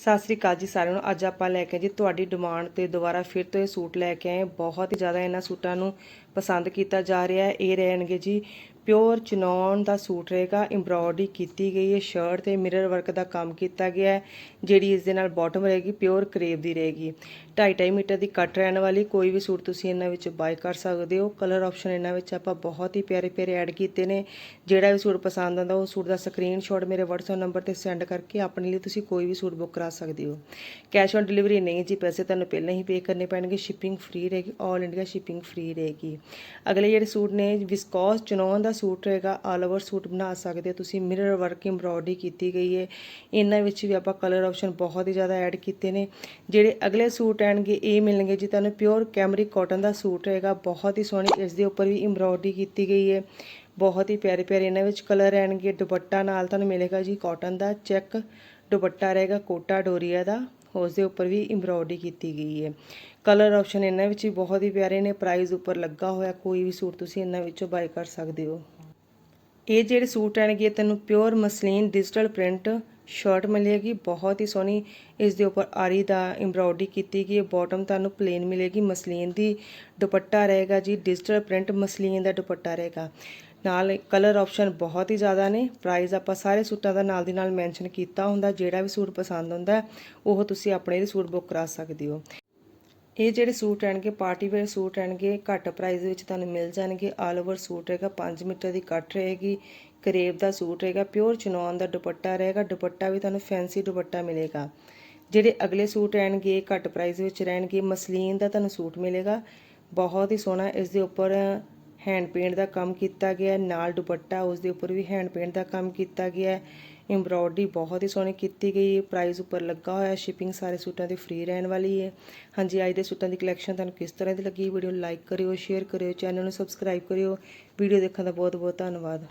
ਸਤਿ ਸ੍ਰੀ ਅਕਾਲ ਜੀ ਸਾਰਿਆਂ ਨੂੰ। ਅੱਜ ਆਪਾਂ ਲੈ ਕੇ ਜੀ ਤੁਹਾਡੀ ਡਿਮਾਂਡ ਤੇ ਦੁਬਾਰਾ ਫਿਰ ਤੋਂ ਇਹ ਸੂਟ ਲੈ ਕੇ ਆਏ ਬਹੁਤ ਹੀ ਜ਼ਿਆਦਾ ਇਹਨਾਂ ਸੂਟਾਂ ਨੂੰ ਪਸੰਦ ਕੀਤਾ ਜਾ ਰਿਹਾ ਹੈ। ਇਹ ਰਹਿਣਗੇ ਜੀ ਪਿਓਰ ਚਨੌਨ ਦਾ ਸੂਟ ਰਹੇਗਾ ਐਮਬ੍ਰੋਇਡਰੀ ਕੀਤੀ ਗਈ ਹੈ ਸ਼ਰਟ ਤੇ ਮਿਰਰ ਵਰਕ ਦਾ ਕੰਮ ਕੀਤਾ ਗਿਆ ਹੈ, ਜਿਹੜੀ ਇਸ ਦੇ ਨਾਲ ਬਾਟਮ ਰਹੇਗੀ, ਪਿਓਰ ਕਰੇਵ ਦੀ ਰਹੇਗੀ। 2.5 ਮੀਟਰ ਦੀ ਕੱਟ ਰਹਿਣ ਵਾਲੀ ਕੋਈ ਵੀ ਸੂਟ ਤੁਸੀਂ ਇਹਨਾਂ ਵਿੱਚ ਬਾਈ ਕਰ ਸਕਦੇ ਹੋ। ਕਲਰ ਆਪਸ਼ਨ ਇਹਨਾਂ ਵਿੱਚ ਆਪਾਂ ਬਹੁਤ ਹੀ ਪਿਆਰੇ ਪਿਆਰੇ ਐਡ ਕੀਤੇ ਨੇ। ਜਿਹੜਾ ਵੀ ਸੂਟ ਪਸੰਦ ਆਉਂਦਾ, ਉਹ ਸੂਟ ਦਾ ਸਕਰੀਨਸ਼ਾਟ ਮੇਰੇ WhatsApp ਨੰਬਰ ਤੇ ਸੈਂਡ ਕਰਕੇ ਆਪਣੇ ਲਈ ਤੁਸੀਂ ਕੋਈ ਵੀ ਸੂਟ ਬੁੱਕ ਕਰਾ ਸਕਦੇ ਹੋ। ਕੈਸ਼ ਔਨ ਡਿਲੀਵਰੀ ਨਹੀਂ ਜੀ, ਪੈਸੇ ਤੁਹਾਨੂੰ ਪਹਿਲਾਂ ਹੀ ਪੇ ਕਰਨੇ ਪੈਣਗੇ ਸ਼ਿਪਿੰਗ ਫ੍ਰੀ ਰਹੇਗੀ 올 ਇੰਡੀਆ ਸ਼ਿਪਿੰਗ ਫ੍ਰੀ ਰਹੇਗੀ। ਅਗਲੇ ਜਿਹੜੇ ਸੂਟ ਨੇ ਵਿਸਕੋਸ ਚਨੋਨ ਦਾ ਸੂਟ ਰਹੇਗਾ ਆਲ ਓਵਰ ਸੂਟ ਬਣਾ ਸਕਦੇ ਹੋ ਤੁਸੀਂ ਮਿਰਰ ਵਰਕ ਐਮਬ੍ਰੋਇਡਰੀ ਕੀਤੀ ਗਈ ਹੈ। ਇਹਨਾਂ ਵਿੱਚ ਵੀ ਆਪਾਂ ਕਲਰ ਆਪਸ਼ਨ ਬਹੁਤ ਹੀ ਜ਼ਿਆਦਾ ਐਡ ਕੀਤੇ ਨੇ। ਜਿਹੜੇ ਅਗਲੇ ਸੂਟ ਆਣਗੇ, ਇਹ ਮਿਲਣਗੇ ਜੀ ਤੁਹਾਨੂੰ ਪਿਓਰ ਕੈਮਰਿਕ ਕਾਟਨ ਦਾ ਸੂਟ ਰਹੇਗਾ ਬਹੁਤ ਹੀ ਸੋਹਣੀ, ਇਸ ਦੇ ਉੱਪਰ ਵੀ ਐਮਬ੍ਰੋਇਡਰੀ ਕੀਤੀ ਗਈ ਹੈ। ਬਹੁਤ ਹੀ ਪਿਆਰੇ ਪਿਆਰੇ ਇਹਨਾਂ ਵਿੱਚ ਕਲਰ ਆਣਗੇ, ਦੁਪੱਟਾ ਨਾਲ ਤੁਹਾਨੂੰ ਮਿਲੇਗਾ ਜੀ ਕਾਟਨ ਦਾ ਚੈੱਕ ਦੁਪੱਟਾ ਰਹੇਗਾ, ਕੋਟਾ ਡੋਰੀਆ ਦਾ। ਉਸ ਦੇ ਉੱਪਰ ਵੀ ਐਮਬ੍ਰੋਇਡਰੀ ਕੀਤੀ ਗਈ ਹੈ। ਕਲਰ ਆਪਸ਼ਨ ਇਹਨਾਂ ਵਿੱਚ ਵੀ ਬਹੁਤ ਹੀ ਪਿਆਰੇ ਨੇ। ਪ੍ਰਾਈਸ ਉੱਪਰ ਲੱਗਾ ਹੋਇਆ ਕੋਈ ਵੀ ਸੂਟ ਤੁਸੀਂ ਇਹਨਾਂ ਵਿੱਚੋਂ ਬਾਈ ਕਰ ਸਕਦੇ ਹੋ। ਇਹ ਜਿਹੜੇ ਸੂਟ ਆਣਗੇ, ਤੈਨੂੰ pure muslin digital print shirt ਮਿਲੇਗੀ। ਬਹੁਤ ਹੀ ਸੋਹਣੀ ਇਸ ਦੇ ਉੱਪਰ ਆਰੀ ਦਾ ਐਮਬ੍ਰੋਇਡਰੀ ਕੀਤੀ ਗਈ ਹੈ। ਬਾਟਮ ਤੁਹਾਨੂੰ ਪਲੇਨ ਮਿਲੇਗੀ। ਮਸਲੀਨ ਦੀ ਦੁਪੱਟਾ ਰਹੇਗਾ ਜੀ। ਡਿਜੀਟਲ ਪ੍ਰਿੰਟ ਮਸਲੀਨ ਦਾ ਦੁਪੱਟਾ ਰਹੇਗਾ। ਨਾਲ ਕਲਰ ਆਪਸ਼ਨ ਬਹੁਤ ਹੀ ਜ਼ਿਆਦਾ ਨੇ। ਪ੍ਰਾਈਸ ਆਪਾਂ ਸਾਰੇ ਸੂਟਾਂ ਦਾ ਨਾਲ ਦੀ ਨਾਲ ਮੈਂਸ਼ਨ ਕੀਤਾ ਹੁੰਦਾ, ਜਿਹੜਾ ਵੀ ਸੂਟ ਪਸੰਦ ਹੁੰਦਾ, ਉਹ ਤੁਸੀਂ ਆਪਣੇ ਲਈ ਸੂਟ ਬੁੱਕ ਕਰਾ ਸਕਦੇ ਹੋ। ਇਹ ਜਿਹੜੇ ਸੂਟ ਆਣਗੇ ਪਾਰਟੀ ਵੇਅਰ ਸੂਟ ਆਣਗੇ, ਘੱਟ ਪ੍ਰਾਈਸ ਵਿੱਚ ਤੁਹਾਨੂੰ ਮਿਲ ਜਾਣਗੇ। ਆਲ ਓਵਰ ਸੂਟ ਰਹੇਗਾ 5 ਮੀਟਰ ਦੀ ਕੱਟ ਰਹੇਗੀ। ਕਰੇਬ ਦਾ ਸੂਟ ਰਹੇਗਾ ਪਿਓਰ ਚਨੌਨ ਦਾ ਦੁਪੱਟਾ ਰਹੇਗਾ। ਦੁਪੱਟਾ ਵੀ ਤੁਹਾਨੂੰ ਫੈਂਸੀ ਦੁਪੱਟਾ ਮਿਲੇਗਾ। ਜਿਹੜੇ ਅਗਲੇ ਸੂਟ ਆਣਗੇ, ਘੱਟ ਪ੍ਰਾਈਸ ਵਿੱਚ ਰਹਿਣਗੇ। ਮਸਲੀਨ ਦਾ ਤੁਹਾਨੂੰ ਸੂਟ ਮਿਲੇਗਾ। ਬਹੁਤ ਹੀ ਸੋਹਣਾ, ਇਸ ਦੇ ਉੱਪਰ ਹੈਂਡ ਪੇਂਟ ਦਾ ਕੰਮ ਕੀਤਾ ਗਿਆ। ਨਾਲ ਦੁਪੱਟਾ ਉਸ ਦੇ ਉੱਪਰ ਵੀ ਹੈਂਡ ਪੇਂਟ ਦਾ ਕੰਮ ਕੀਤਾ ਗਿਆ। ਹੈ ਐਮਬ੍ਰੋਇਡਰੀ ਬਹੁਤ ਹੀ ਸੋਹਣੀ ਕੀਤੀ ਗਈ ਹੈ। ਪ੍ਰਾਈਸ ਉੱਪਰ ਲੱਗਾ ਹੋਇਆ। ਸ਼ਿਪਿੰਗ ਸਾਰੇ ਸੂਟਾਂ ਦੀ ਫ੍ਰੀ ਰਹਿਣ ਵਾਲੀ ਹੈ। ਹਾਂਜੀ, ਅੱਜ ਦੇ ਸੂਟਾਂ ਦੀ ਕਲੈਕਸ਼ਨ ਤੁਹਾਨੂੰ ਕਿਸ ਤਰ੍ਹਾਂ ਦੀ ਲੱਗੀ? ਵੀਡੀਓ ਲਾਈਕ ਕਰਿਓ ਸ਼ੇਅਰ ਕਰਿਓ ਚੈਨਲ ਨੂੰ ਸਬਸਕ੍ਰਾਈਬ ਕਰਿਓ। ਵੀਡੀਓ ਦੇਖਣ ਦਾ ਬਹੁਤ ਬਹੁਤ ਧੰਨਵਾਦ।